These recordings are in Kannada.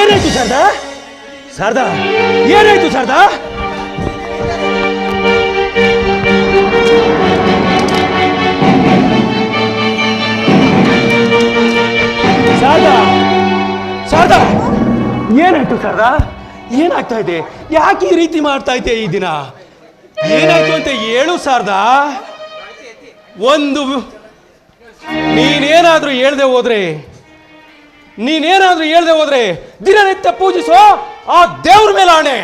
ಏನಾಯ್ತು ಶಾರದಾ? ಶಾರದಾ, ಏನಾಯ್ತು ಶಾರದಾ? ಶಾರದಾ ಶಾರದಾ! ಏನಾಯ್ತು ಶಾರದಾ? ಏನಾಗ್ತಾ ಇದೆ? ಯಾಕೆ ಈ ರೀತಿ ಮಾಡ್ತಾ ಇದ್ದೆ ಈ ದಿನ? ಏನಾಯ್ತು ಅಂತ ಹೇಳು ಶಾರದಾ. ಒಂದು ನೀನೇನಾದ್ರೂ ಹೇಳ್ದೆ ಹೋದ್ರೆ, ನೀನೇನಾದ್ರೂ ಹೇಳ್ದೆ ಹೋದ್ರೆ ದಿನನಿತ್ಯ ಪೂಜಿಸೋ ಆ ದೇವ್ರ ಮೇಲೆ ಆಣೆ.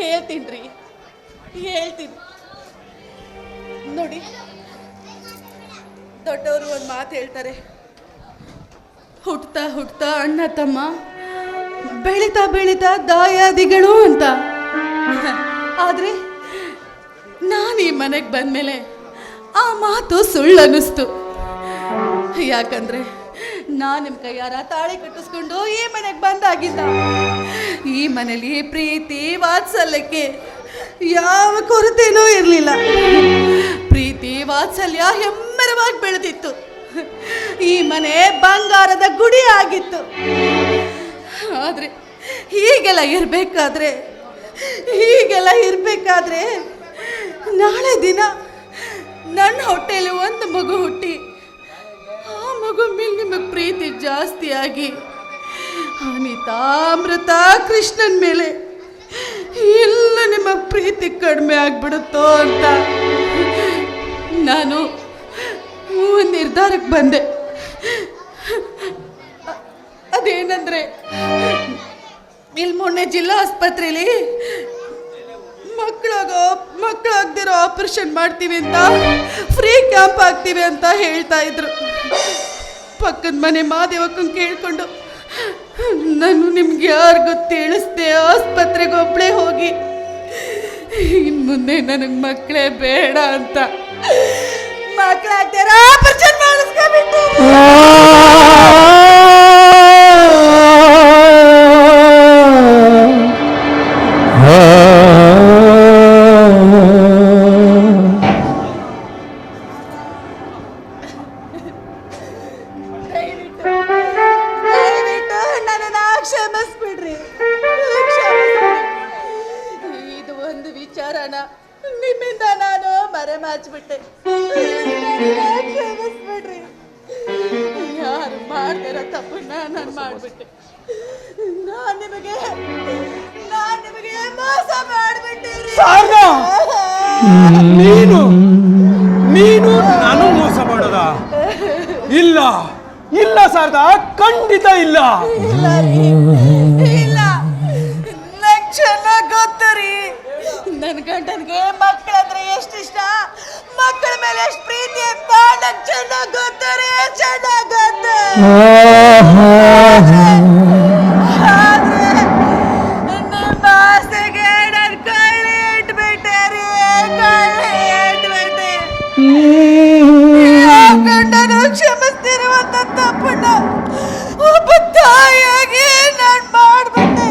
ಹೇಳ್ತೀನಿ ಹೇಳ್ತೀನಿ. ನೋಡಿ, ದೊಡ್ಡವರು ಒಂದು ಮಾತು ಹೇಳ್ತಾರೆ. ಹುಟ್ತಾ ಹುಟ್ತಾ ಅಣ್ಣ ತಮ್ಮ ಬೆಳೀತಾ ಬೆಳೀತಾ ದಾಯಾದಿಗಳು ಅಂತ. ಆದ್ರೆ ನಾನು ಈ ಮನೆಗೆ ಬಂದ್ಮೇಲೆ ಆ ಮಾತು ಸುಳ್ಳು ಅನ್ನಿಸ್ತು ಯಾಕಂದ್ರೆ ನಾನು ನಿಮ್ಮ ಕೈಯಾರ ತಾಳಿ ಕಟ್ಟಿಸ್ಕೊಂಡು ಈ ಮನೆಗೆ ಬಂದಾಗಿದ್ದ. ಈ ಮನೇಲಿ ಪ್ರೀತಿ ವಾತ್ಸಲ್ಯಕ್ಕೆ ಯಾವ ಕೊರತೆನೂ ಇರಲಿಲ್ಲ. ಪ್ರೀತಿ ವಾತ್ಸಲ್ಯ ಹೆಮ್ಮರವಾಗಿ ಬೆಳೆದಿತ್ತು. ಈ ಮನೆ ಬಂಗಾರದ ಗುಡಿ ಆಗಿತ್ತು. ಆದ್ರೆ ಹೀಗೆಲ್ಲ ಇರಬೇಕಾದ್ರೆ ಹೀಗೆಲ್ಲ ಇರಬೇಕಾದ್ರೆ ನಾಳೆ ದಿನ ನನ್ನ ಹೊಟ್ಟೆಯಲ್ಲಿ ಒಂದು ಮಗು ಹುಟ್ಟಿ, ಆ ಮಗು ಮೇಲೆ ನಿಮಗೆ ಪ್ರೀತಿ ಜಾಸ್ತಿಯಾಗಿ ಆಗಿ ಕೃಷ್ಣನ ಮೇಲೆ ಎಲ್ಲ ನಿಮ್ಮ ಪ್ರೀತಿ ಕಡಿಮೆ ಆಗ್ಬಿಡುತ್ತೋ ಅಂತ ನಾನು ಒಂದು ನಿರ್ಧಾರಕ್ಕೆ ಬಂದೆ. ಅದೇನಂದ್ರೆ ಇಲ್ಲಿ ಮೊನ್ನೆ ಜಿಲ್ಲಾ ಆಸ್ಪತ್ರೆಯಲ್ಲಿ ಮಕ್ಕಳಾಗ ಮಕ್ಕಳಾಗ್ದಿರೋ ಆಪರೇಷನ್ ಮಾಡ್ತೀವಿ ಅಂತ, ಫ್ರೀ ಕ್ಯಾಂಪ್ ಆಗ್ತೀವಿ ಅಂತ ಹೇಳ್ತಾ ಇದ್ರು. ಪಕ್ಕದ ಮನೆ ಮಾದೇವಕ್ಕನ್ ಕೇಳಿಕೊಂಡು, ನಾನು ನಿಮ್ಗೆ ಯಾರಿಗೂ ತಿಳಿಸ್ದೆ ಆಸ್ಪತ್ರೆಗೆ ಒಬ್ಳೆ ಹೋಗಿ. ಇನ್ ಮುಂದೆ ನನಗೆ ಮಕ್ಕಳೇ ಬೇಡ ಅಂತ. ಮಕ್ಕಳಾಗ್ದಿರೋ ಆಪರೇಷನ್ ಮಾಡಿಸ್ಕೊಬಿಟ್ಟು ಯಾರು ಮಾಡ್ದಿರೋ ತಪ್ಪನ್ನ ನಾನು ಮಾಡ್ಬಿಟ್ಟೆ. ನಾನ್ ನಿಮಗೆ ನಾನ್ ನಿಮಗೆ ಮೋಸ ಮಾಡ್ಬಿಟ್ಟೆ! ನೀನು ನೀನು ನಾನು ಮೋಸ ಮಾಡೋದ? ಇಲ್ಲ ಇಲ್ಲ ಸಾರದ ಖಂಡಿತ ಇಲ್ಲ. ಇಲ್ಲ ರೀ ಇಲ್ಲ. ನಂಗ್ ಚೆನ್ನಾಗ್ ಗೊತ್ತು ರೀ. ನನ್ ಗಂಡನಿಗೆ ಮಕ್ಕಳಂದ್ರೆ ಎಷ್ಟು ಇಷ್ಟ ಮಕ್ಕಳ ಮೇಲೆ ಎಷ್ಟು ಪ್ರೀತಿ ಅಂತ? ನಂಗ್ ಚೆನ್ನಾಗ್ ಗೊತ್ತಾರೆ ಚೆನ್ನಾಗ್ ಗಂಡನು ಕ್ಷಮಿಸ್ತಿರುವಂತ ತಪ್ಪನ್ನ ಒಬ್ಬ ತಾಯಿಯಾಗಿ ನಾನು ಮಾಡ್ಬಿಟ್ಟೆ.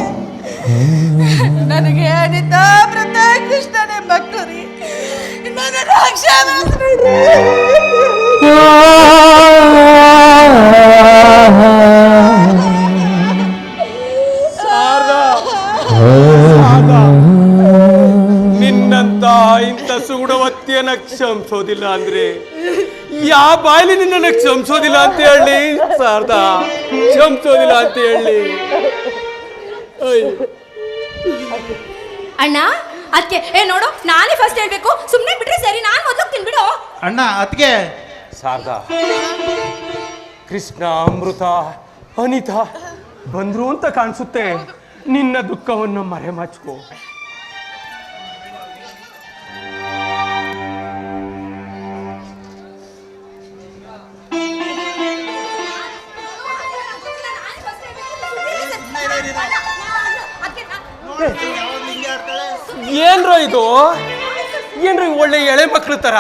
ನನಗೆ ಅನಿತಾ ಕೃಷ್ಣನೇ ಭಕ್ತರಿ ರೀ ನಿನ್ನಂತ ಇಂಥ ಸುಗುಣವತ್ತಿಯನ್ನ ಕ್ಷಮಿಸೋದಿಲ್ಲ ಅಂದ್ರೆ ಯಾವ ಬಾಯಲ್ಲಿ ನಿನ್ನ ಕ್ಷಮಿಸೋದಿಲ್ಲ ಅಂತ ಹೇಳಿ ಸಾರ್ದ ಕ್ಷಮಿಸೋದಿಲ್ಲ ಅಂತ ಹೇಳಿ. ಅಯ್ಯೋ. ಅಣ್ಣ ಅದಕ್ಕೆ ಏ ನೋಡು ನಾನೇ ಫಸ್ಟ್ ಹೇಳ್ಬೇಕು. ಸುಮ್ಮನೆ ಬಿಟ್ರೆ ಸರಿ ನಾನು ಮೊದಲು ತಿನ್ಬಿಡು. ಅಣ್ಣ ಅದಕ್ಕೆ ಶಾರದಾ ಕೃಷ್ಣ ಅಮೃತ ಅನಿತಾ ಬಂದ್ರು ಅಂತ ಕಾಣಿಸುತ್ತೆ. ನಿನ್ನ ದುಃಖವನ್ನು ಮರೆಮಾಚ್ಕೋ. ಏನ್ರೋ ಇದು? ಏನ್ರೋ ಒಳ್ಳೆ ಎಳೆ ಮಕ್ಳ ತರ?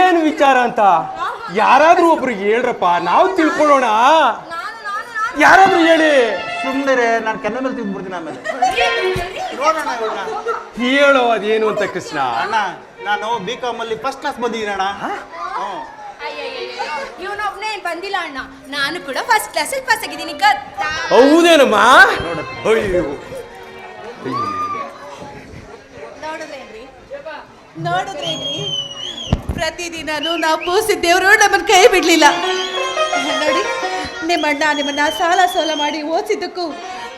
ಏನ್ ವಿಚಾರ ಅಂತ? ಯಾರಾದ್ರೂ ಒಬ್ರು ಹೇಳ್ರಪ್ಪ ನಾವು ತಿಳ್ಕೊಳ್ಳೋಣ ಯಾರಾದ್ರೂ ಹೇಳಿ. ಸುಮ್ಮನೆ ನಾನು ಕೆನ್ನ ಮೇಲೆ ತಿಂದ್ಬಿಡ್ತೀನಿ ಆಮೇಲೆ. ನೋಡೋಣ ಹೇಳೋ ಅದೇನು ಅಂತ ಕೃಷ್ಣ? ಅಣ್ಣ ನಾನು ಬಿ ಕಾಮ್ ಅಲ್ಲಿ ಫಸ್ಟ್ ಕ್ಲಾಸ್ ಬಂದಿದ್ದೀನಿ ಅಣ್ಣ. ಹ್ಞೂ ಇವನೊಬ್ನೇ ಬಂದಿಲ್ಲ ಅಣ್ಣ? ನಾನು ಕೂಡ ಫಸ್ಟ್ ಕ್ಲಾಸ್ ಪಾಸ್ ಆಗಿದ್ದೀನಿ ಗೊತ್ತಾ? ಹೌದೇನಮ್ಮ? ಅಯ್ಯೋ. ನೋಡಿದ್ರೇನ್ರಿ ಪ್ರತಿದಿನನೂ ನಾವು ಪೂಸಿ ದೇವರು ನಮ್ಮನ್ನು ಕೈ ಬಿಡಲಿಲ್ಲ. ನೋಡಿ ನಿಮ್ಮಣ್ಣ ನಿಮ್ಮನ್ನ ಸಾಲ ಸೋಲ ಮಾಡಿ ಓದಿಸಿದ್ದಕ್ಕೂ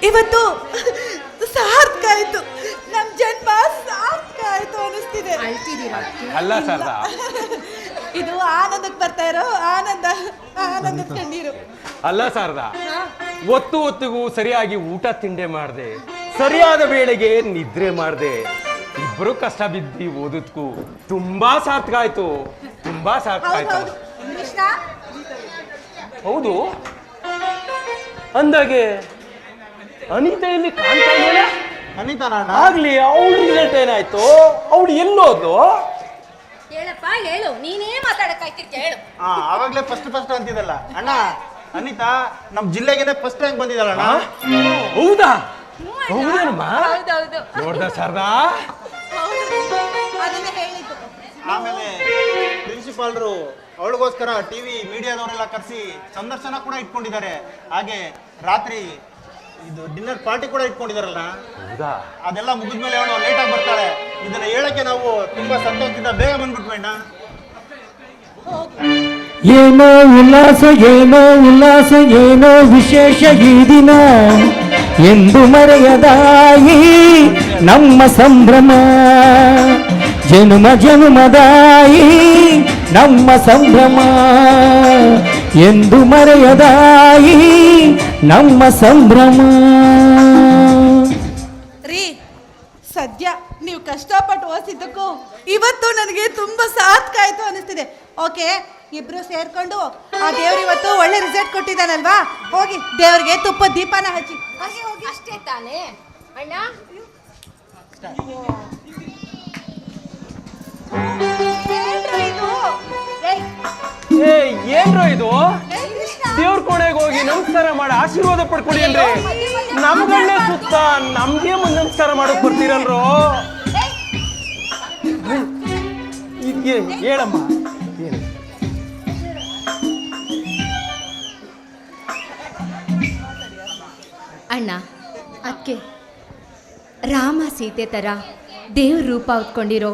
ಇವತ್ತು ಸಾರ್ಥಕ ಆಯ್ತು. ನಮ್ಮ ಜನ್ಮ ಸಾರ್ಥಕ ಆಯ್ತು ಅನಿಸ್ತಿದೆ ಅಲ್ಲ ಇದು ಆನಂದಕ್ಕೆ ಬರ್ತಾ ಇರೋ ಆನಂದ ಆನಂದದ ಕಣ್ಣೀರು. ಅಲ್ಲ ಸಾರದ ಒತ್ತು ಒತ್ತಿಗೂ ಸರಿಯಾಗಿ ಊಟ ತಿಂಡೆ ಮಾಡಿದೆ ಸರಿಯಾದ ವೇಳೆಗೆ ನಿದ್ರೆ ಮಾಡ್ದೆ. ಇಬ್ರು ಕಷ್ಟ ಬಿದ್ದಿ ಓದದ್ಕು. ತುಂಬಾ ಸಾರ್ಥಕ ಆಯ್ತು ತುಂಬಾ ಸಾರ್ಥಕ ಆಯ್ತು ಹೌದು. ಅಂದಾಗೆ ಅನಿತಾ ಇಲ್ಲಿ ಕಾಣ್ತಾ ಇದೆಯಲ್ಲ ಆಗ್ಲಿ ಅವಳು ರಿಸಲ್ಟ್ ಏನಾಯ್ತು? ಅವಳು ಎಲ್ಲೋದ್ಲು ಹೇಳಪ್ಪ ಹೇಳು. ನೀನೇ ಮಾತಾಡಕ್ಕಾಯ್ತಿರ್ತೀಯ ಹೇಳು. ಹಾ ಆವಾಗ್ಲೇ ಫಸ್ಟ್ ಫಸ್ಟ್ ಅಂತಿದಲ್ಲ ಅಣ್ಣ ಅನಿತಾ ನಮ್ ಜಿಲ್ಲೆಗೆ ಫಸ್ಟ್ ರ್ಯಾಂಕ್ ಬಂದಿದ್ದಾಳಣ್ಣ? ಹೌದಾ? ಹೌದೇನಮ್ಮ ಹೌದೌದು ನೋಡ್ದ ಅದನ್ನೇ ಹೇಳಿದ್ದು. ಆಮೇಲೆ ಪ್ರಿನ್ಸಿಪಾಲ್ರು ಅವಳಿಗೋಸ್ಕರ ಟಿವಿ ಮೀಡಿಯಾದವರೆಲ್ಲ ಕರೆಸಿ ಸಂದರ್ಶನ ಕೂಡ ಇಟ್ಕೊಂಡಿದ್ದಾರೆ. ಹಾಗೆ ರಾತ್ರಿ ಇದು ಡಿನ್ನರ್ ಪಾರ್ಟಿ ಕೂಡ ಇಟ್ಕೊಂಡಿದಾರಲ್ಲ ಹೌದಾ? ಅದೆಲ್ಲ ಮುಗಿದ್ಮೇಲೆ ಅವಳು ಲೇಟ್ ಆಗಿ ಬರ್ತಾಳೆ. ಇದನ್ನ ಹೇಳಕ್ಕೆ ನಾವು ತುಂಬಾ ಸಂತೋಷದಿಂದ ಬೇಗ ಬಂದ್ಬಿಟ್ಬೇಡ ಏನೋ ಉಲ್ಲಾಸ ಏನೋ ಉಲ್ಲಾಸ ಏನೋ ವಿಶೇಷ ಈ ದಿನ. ಎಂದು ಮರೆಯದಾಯಿ ನಮ್ಮ ಸಂಭ್ರಮ. ಜನುಮ ಜನುಮದಾಯಿ ನಮ್ಮ ಸಂಭ್ರಮ. ಎಂದು ಮರೆಯದಾಯಿ ನಮ್ಮ ಸಂಭ್ರಮ. ರೀ, ಸದ್ಯ ನೀವು ಕಷ್ಟಪಟ್ಟು ಓದಿದ್ದಕ್ಕೂ ಇವತ್ತು ನನಗೆ ತುಂಬಾ ಸಾರ್ಥಕ ಆಯ್ತು ಅನಿಸ್ತಿದೆ ಓಕೆ, ಇಬ್ರು ಸೇರ್ಕೊಂಡು ಆ ದೇವ್ರು ಇವತ್ತು ಒಳ್ಳೆ ರಿಸಲ್ಟ್ ಕೊಟ್ಟಿದ್ದಾನಲ್ವಾ? ಹೋಗಿ ದೇವ್ರಿಗೆ ತುಪ್ಪ ದೀಪನ ಹಚ್ಚಿ. ತಾನೇ? ಅಣ್ಣ? ಏನ್ರಿ ಇದು? ದೇವ್ರ ಕೋಣೆಗೆ ಹೋಗಿ ನಮಸ್ಕಾರ ಮಾಡಿ ಆಶೀರ್ವಾದ ಪಡ್ಕೊಳ್ಳಿ ಅಂದ್ರೆ ನಮ್ಗಣ್ಣ ಸುತ್ತ ನಮ್ಗೆ ಮುಂದೆ ನಮಸ್ಕಾರ ಮಾಡಕ್ ಬರ್ತೀರಲ್ರೋ? ಇದ್ಗೆ ಹೇಳಮ್ಮ. ಅದಕ್ಕೆ ರಾಮ ಸೀತೆ ಥರ ದೇವ್ರ ರೂಪ ಉತ್ಕೊಂಡಿರೋ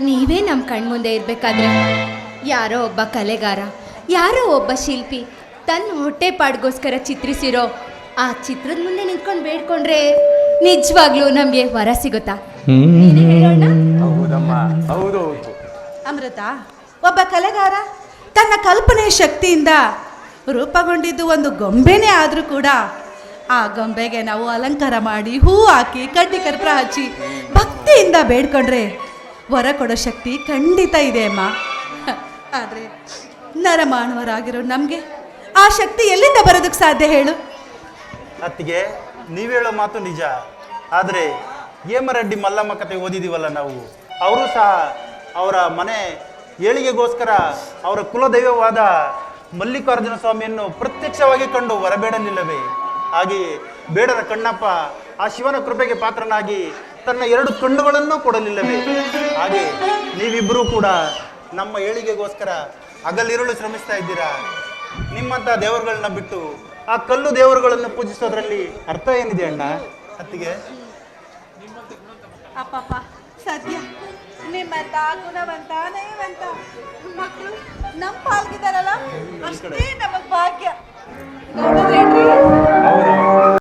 ನೀವೇ ನಮ್ಮ ಕಣ್ಮುಂದೆ ಇರಬೇಕಾದ್ರೆ ಯಾರೋ ಒಬ್ಬ ಕಲೆಗಾರ ಯಾರೋ ಒಬ್ಬ ಶಿಲ್ಪಿ ತನ್ನ ಹೊಟ್ಟೆ ಪಾಡ್ಗೋಸ್ಕರ ಚಿತ್ರಿಸಿರೋ ಆ ಚಿತ್ರದ ಮುಂದೆ ನಿಂತ್ಕೊಂಡು ಬೇಡ್ಕೊಂಡ್ರೆ ನಿಜವಾಗ್ಲೂ ನಮಗೆ ವರ ಸಿಗುತ್ತಾ? ಅಮೃತ ಒಬ್ಬ ಕಲೆಗಾರ ತನ್ನ ಕಲ್ಪನೆ ಶಕ್ತಿಯಿಂದ ರೂಪಗೊಂಡಿದ್ದು ಒಂದು ಗೊಂಬೆನೇ ಆದರೂ ಕೂಡ ಆ ಗೊಂಬೆಗೆ ನಾವು ಅಲಂಕಾರ ಮಾಡಿ ಹೂ ಹಾಕಿ ಕಡ್ಡಿ ಕರ್ಪೂರ ಹಚ್ಚಿ ಭಕ್ತಿಯಿಂದ ಬೇಡ್ಕೊಂಡ್ರೆ ವರ ಕೊಡೋ ಶಕ್ತಿ ಖಂಡಿತ ಇದೆ, ಅಮ್ಮ. ಆದರೆ ನರಮಾನವರಾಗಿರೋ ನಮಗೆ ಆ ಶಕ್ತಿ ಎಲ್ಲಿಂದ ಬರೋದಕ್ಕೆ ಸಾಧ್ಯ ಹೇಳು? ಅತ್ತಿಗೆ, ನೀವು ಹೇಳೋ ಮಾತು ನಿಜ. ಆದರೆ ಹೇಮರೆಡ್ಡಿ ಮಲ್ಲಮ್ಮ ಕತೆ ಓದಿದೀವಲ್ಲ ನಾವು? ಅವರು ಸಹ ಅವರ ಮನೆ ಏಳಿಗೆಗೋಸ್ಕರ ಅವರ ಕುಲದೈವವಾದ ಮಲ್ಲಿಕಾರ್ಜುನ ಸ್ವಾಮಿಯನ್ನು ಪ್ರತ್ಯಕ್ಷವಾಗಿ ಕಂಡು ಹೊರಬೇಡಲಿಲ್ಲವೇ ಹಾಗೆಯೇ ಬೇಡರ ಕಣ್ಣಪ್ಪ ಆ ಶಿವನ ಕೃಪೆಗೆ ಪಾತ್ರನಾಗಿ ತನ್ನ ಎರಡು ಕಣ್ಣುಗಳನ್ನು ಕೊಡಲಿಲ್ಲವೇ? ಹಾಗೆ ನೀವಿಬ್ಬರೂ ಕೂಡ ನಮ್ಮ ಏಳಿಗೆಗೋಸ್ಕರ ಹಗಲಿರುಳು ಶ್ರಮಿಸ್ತಾ ಇದ್ದೀರಾ? ನಿಮ್ಮಂಥ ದೇವರುಗಳನ್ನ ಬಿಟ್ಟು ಆ ಕಲ್ಲು ದೇವರುಗಳನ್ನು ಪೂಜಿಸೋದ್ರಲ್ಲಿ ಅರ್ಥ ಏನಿದೆ ಅಣ್ಣ? ಅತ್ತಿಗೆ? ನಿಮ್ಮಂತ ಗುಣವಂತ ಮಕ್ಕಳು ನಮ್ಮ ಪಾಲ್ಗಿದಾರಲ್ಲ ಅಷ್ಟೇ ನಮಗ್ ಭಾಗ್ಯ.